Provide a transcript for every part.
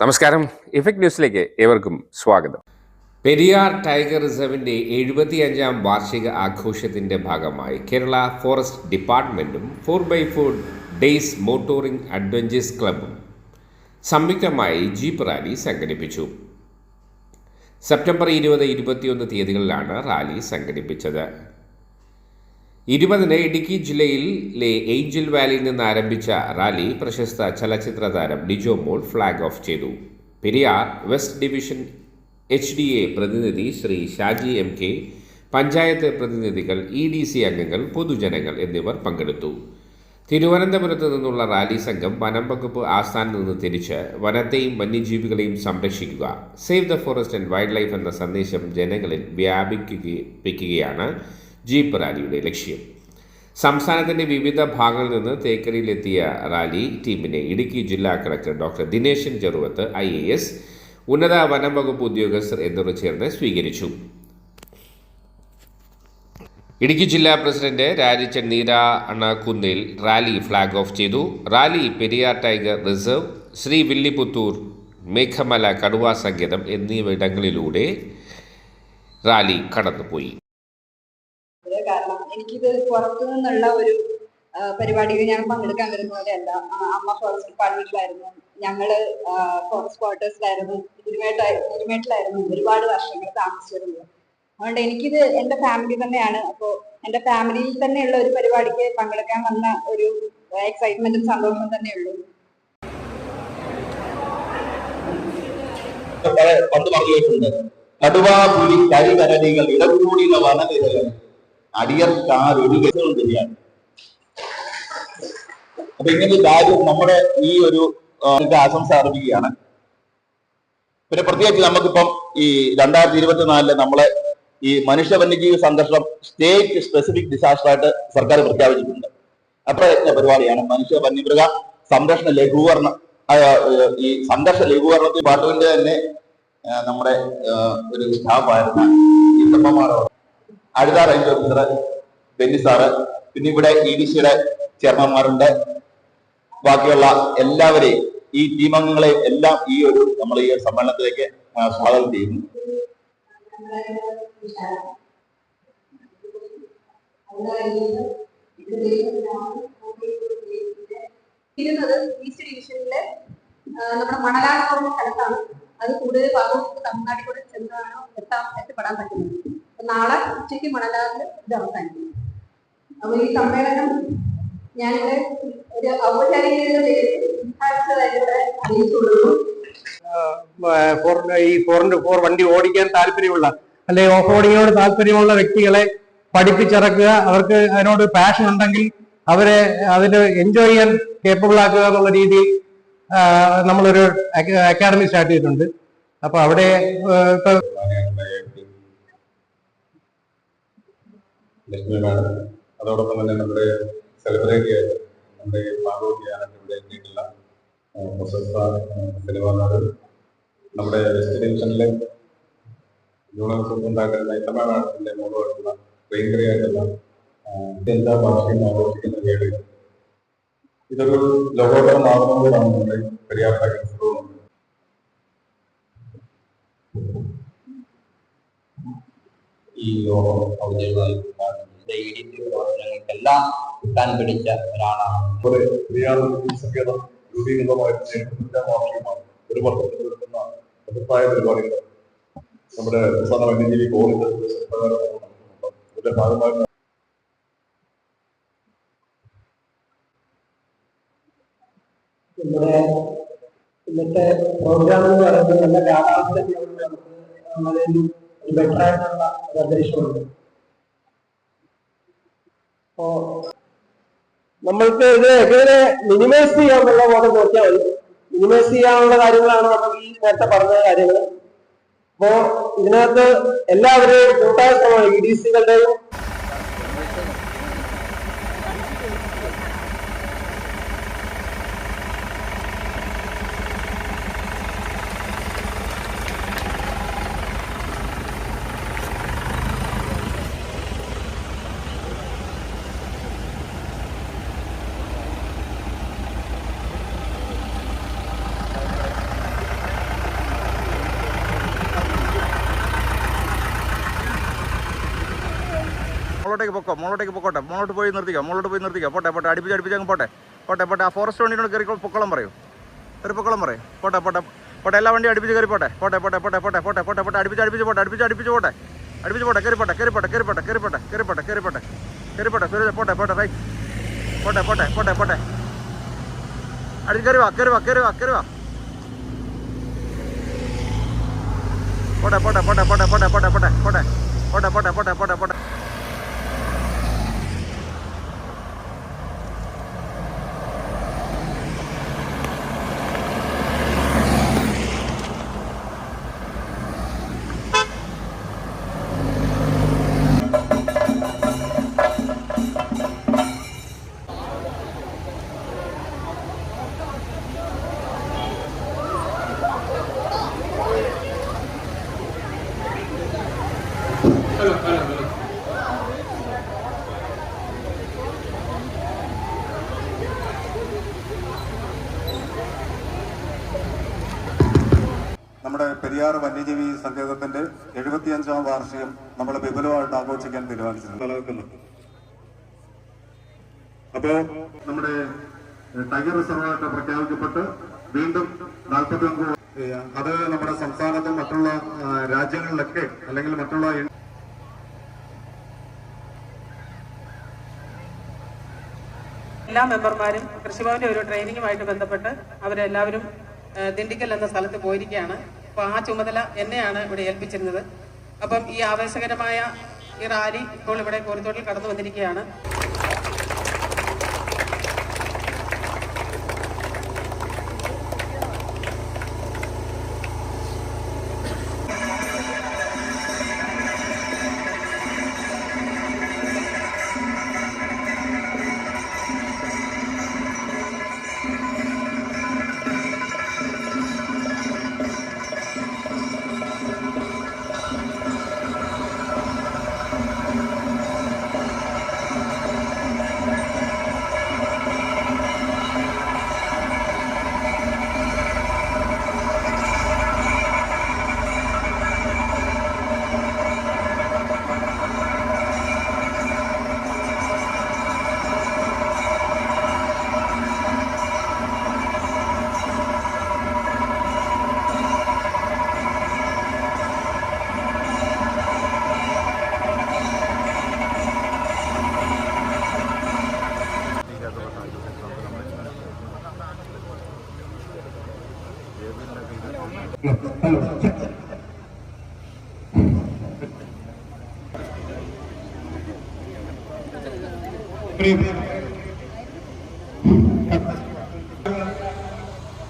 നമസ്കാരം. ഇഫക്ട് ന്യൂസിലേക്ക് ഏവർക്കും സ്വാഗതം. പെരിയാർ ടൈഗർ റിസർവിന്റെ എഴുപത്തിയഞ്ചാം വാർഷിക ആഘോഷത്തിന്റെ ഭാഗമായി Kerala forest ഡിപ്പാർട്ട്മെന്റും four by four days motoring adventures ക്ലബും സംയുക്തമായി ജീപ്പ് റാലി സംഘടിപ്പിച്ചു. സെപ്റ്റംബർ ഇരുപത് ഇരുപത്തിയൊന്ന് തീയതികളിലാണ് റാലി സംഘടിപ്പിച്ചത്. ഇരുപതിന് ഇടുക്കി ജില്ലയിലെ ഏഞ്ചൽ വാലിയിൽ നിന്ന് ആരംഭിച്ച റാലി പ്രശസ്ത ചലച്ചിത്ര താരം ഡിജോ മോൾ ഫ്ലാഗ് ഓഫ് ചെയ്തു. Periyar west division H D A പ്രതിനിധി ശ്രീ ഷാജി എം കെ പഞ്ചായത്ത് പ്രതിനിധികൾ ഇ ഡി സി അംഗങ്ങൾ പൊതുജനങ്ങൾ എന്നിവർ പങ്കെടുത്തു. തിരുവനന്തപുരത്ത് നിന്നുള്ള റാലി സംഘം വനം വകുപ്പ് നിന്ന് തിരിച്ച് വനത്തെയും വന്യജീവികളെയും സംരക്ഷിക്കുക save the forest and wildlife എന്ന സന്ദേശം ജനങ്ങളിൽ വ്യാപിപ്പിക്കുകയാണ് ജീപ്പ് റാലിയുടെ ലക്ഷ്യം. സംസ്ഥാനത്തിന്റെ വിവിധ ഭാഗങ്ങളിൽ നിന്ന് തേക്കടിയിലെത്തിയ റാലി ടീമിനെ ഇടുക്കി ജില്ലാ collector doctor Dineshan Cheruvath I A S ഉന്നത വനം വകുപ്പ് ഉദ്യോഗസ്ഥർ എന്നിവർ ചേർന്ന് സ്വീകരിച്ചു. ഇടുക്കി ജില്ലാ പ്രസിഡന്റ് രാജിച്ചൻ നീര അണക്കുന്നിൽ റാലി ഫ്ലാഗ് ഓഫ് ചെയ്തു. Rally Periyar tiger reserve Srivilliputhur Meghamalai കടുവാ സങ്കേതം എന്നിവിടങ്ങളിലൂടെ റാലി കടന്നുപോയി. എനിക്കിത് പുറത്തു നിന്നുള്ള ഒരു പരിപാടിയിൽ ഞാൻ പങ്കെടുക്കാൻ വരുന്ന പോലെയല്ല. അമ്മ ഫോറസ്റ്റ് ഡിപ്പാർട്ട്മെന്റിലായിരുന്നു ഞങ്ങൾ ഫോറസ്റ്റ് ക്വാർട്ടേഴ്സിലായിരുന്നു തിരുമേട്ടിലായിരുന്നു ഒരുപാട് വർഷങ്ങൾ താമസിച്ചിരുന്നത്. അതുകൊണ്ട് എനിക്കിത് എന്റെ ഫാമിലി തന്നെയാണ്. അപ്പോൾ എന്റെ ഫാമിലിയിൽ തന്നെയുള്ള ഒരു പരിപാടിക്ക് പങ്കെടുക്കാൻ വന്ന ഒരു എക്സൈറ്റ്മെന്റും സന്തോഷവും തന്നെയുള്ളൂ പണ്ട് പറഞ്ഞിട്ടുണ്ട് കടുവ പുലി കരികരടികൾ ഇടകൂടിയുള്ള വനനിരകൾ അടിയർക്കാരൊരു തന്നെയാണ്. അപ്പൊ ഇങ്ങനെ കാര്യം നമ്മുടെ ഈ ഒരു ആശംസ അറിയിക്കുകയാണ് പിന്നെ പ്രത്യേകിച്ച് നമുക്കിപ്പം ഈ രണ്ടായിരത്തി ഇരുപത്തിനാലിൽ നമ്മളെ ഈ മനുഷ്യ വന്യജീവി സംഘർഷം സ്റ്റേറ്റ് സ്പെസിഫിക് ഡിസാസ്റ്റർ ആയിട്ട് സർക്കാർ പ്രഖ്യാപിച്ചിട്ടുണ്ട്. അപ്രയത്ന പരിപാടിയാണ്. മനുഷ്യ വന്യമൃഗ സംരക്ഷണ ലഘൂകരണം ഈ സംഘർഷ ലഘൂകരണത്തിൽ പാട്ടുവിന്റെ തന്നെ നമ്മുടെ ഒരു സ്റ്റാഫായിരുന്ന ഈത്തമ്മമാരോട് Azhutha range officer Benny sir പിന്നെ ഇവിടെ ഇ ഡി സിയുടെ ചെയർമാൻമാരുണ്ട് ബാക്കിയുള്ള എല്ലാവരെയും ഈ ടീം അംഗങ്ങളെയും എല്ലാം ഈ ഒരു നമ്മൾ ഈ ഒരു സമ്മേളനത്തിലേക്ക് സ്വാഗതം ചെയ്യുന്നു. നമ്മുടെ മണലാട് സ്ഥലത്താണ്. അത് കൂടുതൽ ഭാഗം തമിഴ്നാട്ടിൽ കൂടെ ചെന്നാണോ എത്താൻ എത്തിപ്പെടാൻ പറ്റുന്നത്. നാളെ ഉച്ചയ്ക്ക് മണലാറിൽ ഇത് അവസാനിക്കും. അപ്പൊ ഈ സമ്മേളനം ഞാനിവിടെ ഒരു ഔപചാരികതയുടെ ഈ ഫോർ വണ്ടി ഓടിക്കാൻ താല്പര്യമുള്ള അല്ലെങ്കിൽ ഓഫ് റോഡിങ്ങിനോട് താല്പര്യമുള്ള വ്യക്തികളെ പഠിപ്പിച്ചിറക്കുക. അവർക്ക് അതിനോട് പാഷൻ ഉണ്ടെങ്കിൽ അവരെ അതിന് എൻജോയ് ചെയ്യാൻ കേപ്പബിൾ ആക്കുക എന്നുള്ള രീതി നമ്മളൊരു അക്കാഡമി സ്റ്റാർട്ട് ചെയ്തിട്ടുണ്ട്. അപ്പൊ അവിടെ ആ, ഇപ്പൊ ലക്ഷ്മി അതോടൊപ്പം തന്നെ നമ്മുടെ സെലിബ്രിറ്റി ആയിട്ട് നമ്മുടെ ഭാഗവതിയായിട്ട് ഇവിടെ എത്തിയിട്ടുള്ള പ്രശസ്ത സിനിമാ നടൻ. നമ്മുടെ വെസ്റ്റ് ഡിവിഷനിലെ ജൂണലിസം ഉണ്ടാക്കുന്ന നൈത്തമ മാഡത്തിന്റെ മോളുമായിട്ടുള്ള ഭയങ്കരമായിട്ടുള്ള എല്ലാ ഭാഷയും ആഘോഷിക്കുന്ന വേളയിൽ ഇതൊരു ലോകോത്തര മാറുന്നതോടാണ് നമ്മുടെ പര്യാപ്തം ഈ യോഗം ഔദ്യോഗികമായി പ്രവർത്തനങ്ങൾക്കെല്ലാം കിട്ടാൻ പിടിച്ച ഒരാളാണ്. ഒരു വർഷത്തിൽ പരിപാടികൾ. നമ്മുടെ സംസ്ഥാന വന്യജീവി ഇതിന്റെ ഭാഗമായി നമ്മുടെ ഇന്നത്തെ പ്രോഗ്രാം എന്ന് പറയുന്നത് നല്ല കാലാവസ്ഥ ബെറ്റർ ആയിട്ടുള്ള ഒരു അന്തരീക്ഷമുണ്ട് നമ്മൾക്ക് ഇത് എങ്ങനെ മിനിമൈസ് ചെയ്യാന്നുള്ള പോലെ നോക്കിയാൽ മതി. മിനിമൈസ് ചെയ്യാനുള്ള കാര്യങ്ങളാണ് നമുക്ക് ഈ നേരത്തെ പറഞ്ഞ കാര്യങ്ങൾ. അപ്പോ ഇതിനകത്ത് എല്ലാവരെയും കൂട്ടായ ശ്രമമാണ് ഇ ഡി സികളുടെയും മുകളിലോട്ടേക്ക് പൊക്കോ മുകളിലോട്ടേക്ക് പൊക്കോട്ടെ മുകളിലോട്ട് പോയി നിർത്തിക്കോ മുകളിലോട്ട് പോയി നിർത്തിക്കോ പോട്ടെ പോട്ടെ അടുപ്പിച്ച് അടുപ്പിച്ച് അങ്ങ് പോട്ടെ പോട്ടെ പോട്ടെ ആ ഫോറസ്റ്റ് വണ്ടിയോട് കയറി പൊക്കോളം പറയൂ കയറി പൊക്കോളം പറയും പോട്ടെ പോട്ടെ പോട്ടെ എല്ലാ വണ്ടി അടുപ്പിച്ച് കയറി പോട്ടെ പോട്ടെ പോട്ടെ പോട്ടെ പോട്ടെ പോട്ടെ പോട്ടെ പോട്ടെ അടുപ്പിച്ച് അടുപ്പിച്ച് പോട്ടെ അടുപ്പിച്ച് അടുപ്പിച്ച് പോട്ടെ അടുപ്പിച്ച് പോട്ടെ കയറി പോട്ടെ കയറി പോട്ടെ കയറി പോട്ടെ കയറി പോട്ടെ കയറി പോട്ടെ കയറി പോട്ടെ കയറി പോട്ടെ സുരേഷ് പോട്ടെ പോട്ടെ റൈറ്റ് പോട്ടെ പോട്ടെ പോട്ടെ പോട്ടെ അടുത്ത് കയറി വാ കയറി വാ കയറി വാ കയറി വാ പോട്ടെ പോട്ടെ പോട്ടെ പോട്ടെ പോട്ടെ പോട്ടെ പോട്ടെ പോട്ടെ പോട്ടെ പോട്ടെ പോട്ടെ പോട്ടെ നമ്മുടെ പെരിയാർ വന്യജീവി സങ്കേതത്തിന്റെ എഴുപത്തിയഞ്ചാം വാർഷികം നമ്മൾ വിപുലമായിട്ട് ആഘോഷിക്കാൻ തീരുമാനിച്ചിട്ടുണ്ട്. അപ്പോ നമ്മുടെ ടൈഗർ റിസർവായിട്ട് പ്രഖ്യാപിക്കപ്പെട്ട് വീണ്ടും നാൽപ്പത്തി ഒമ്പത് അത് നമ്മുടെ സംസ്ഥാനത്തും മറ്റുള്ള രാജ്യങ്ങളിലൊക്കെ അല്ലെങ്കിൽ മറ്റുള്ള എല്ലാ മെമ്പർമാരും കൃഷിഭവന്റെ ഒരു ട്രെയിനിങ്ങുമായിട്ട് ബന്ധപ്പെട്ട് അവരെല്ലാവരും ദിണ്ടിക്കൽ എന്ന സ്ഥലത്ത് പോയിരിക്കുകയാണ്. അപ്പോൾ ആ ചുമതല എന്നെയാണ് ഇവിടെ ഏൽപ്പിച്ചിരുന്നത്. അപ്പം ഈ ആവേശകരമായ ഈ റാലി ഇപ്പോൾ ഇവിടെ കോരിത്തോട്ടിൽ കടന്നു വന്നിരിക്കുകയാണ്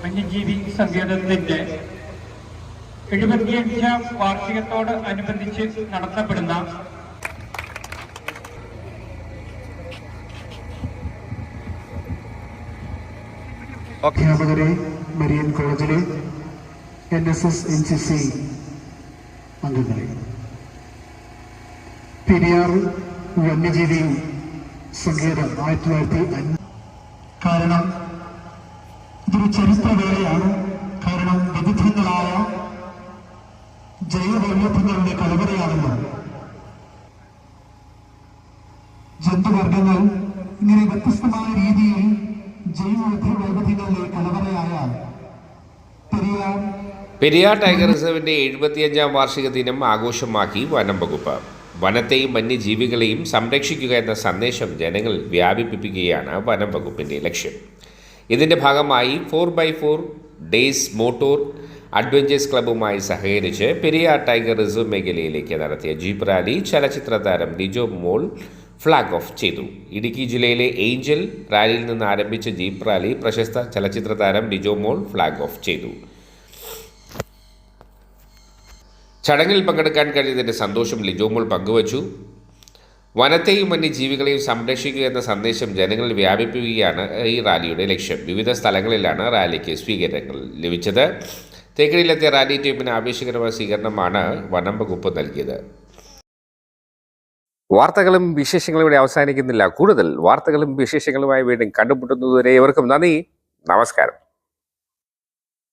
വന്യജീവി സങ്കേതത്തിന്റെ എഴുപത്തിയഞ്ചാം വാർഷികത്തോട് അനുബന്ധിച്ച് നടത്തപ്പെടുന്ന അധ്യാപകരെ മരിയൻ കോളേജിലെ N S S N C C അംഗങ്ങളെ. പെരിയാർ വന്യജീവി സങ്കേതം ആയിരത്തി തൊള്ളായിരത്തി കാരണം ഇതൊരു ചരിത്രവേളയാണ്. കാരണം വിവിധങ്ങളായ ജൈവവൈവിധ്യങ്ങളുടെ കലവറയാണല്ലോ. ജന്തുവർഗങ്ങൾ ഇങ്ങനെ വ്യത്യസ്തമായ രീതിയിൽ ജൈവ വൈവിധ്യങ്ങളുടെ കലവറയായ പെരിയാർ പെരിയാർ ടൈഗർ റിസർവിന്റെ എഴുപത്തിയഞ്ചാം വാർഷിക ദിനം ആഘോഷമാക്കി വനം വകുപ്പ്. വനത്തെയും വന്യജീവികളെയും സംരക്ഷിക്കുക എന്ന സന്ദേശം ജനങ്ങളിൽ വ്യാപിപ്പിക്കുകയാണ് വനം വകുപ്പിന്റെ ലക്ഷ്യം. ഇതിന്റെ ഭാഗമായി four by four days motor adventures ക്ലബ്ബുമായി സഹകരിച്ച് പെരിയാർ ടൈഗർ റിസർവ് മേഖലയിലേക്ക് നടത്തിയ ജീപ്പ് റാലി ചലച്ചിത്ര താരം ലിജോ മോൾ ഫ്ലാഗ് ഓഫ് ചെയ്തു. ഇടുക്കി ജില്ലയിലെ ഏഞ്ചൽ റാലിയിൽ നിന്ന് ആരംഭിച്ച ജീപ്പ് റാലി പ്രശസ്ത ചലച്ചിത്ര താരം ലിജോ മോൾ ഫ്ലാഗ് ഓഫ് ചെയ്തു. ചടങ്ങിൽ പങ്കെടുക്കാൻ കഴിഞ്ഞതിന്റെ സന്തോഷം ലിജോമോൾ പങ്കുവച്ചു. വനത്തെയും വന്യജീവികളെയും സംരക്ഷിക്കുക എന്ന സന്ദേശം ജനങ്ങളിൽ വ്യാപിപ്പിക്കുകയാണ് ഈ റാലിയുടെ ലക്ഷ്യം. വിവിധ സ്ഥലങ്ങളിലാണ് റാലിക്ക് സ്വീകരണങ്ങൾ ലഭിച്ചത്. തേക്കടിയിലെത്തിയ റാലി ടീമിന് ആവേശകരമായ സ്വീകരണമാണ് വനം വകുപ്പ് നൽകിയത്. വാർത്തകളും വിശേഷങ്ങളും ഇവിടെ അവസാനിക്കുന്നില്ല. കൂടുതൽ വാർത്തകളും വിശേഷങ്ങളുമായി വീണ്ടും കണ്ടുമുട്ടുന്നതുവരെ ഇവർക്കും നന്ദി. നമസ്കാരം.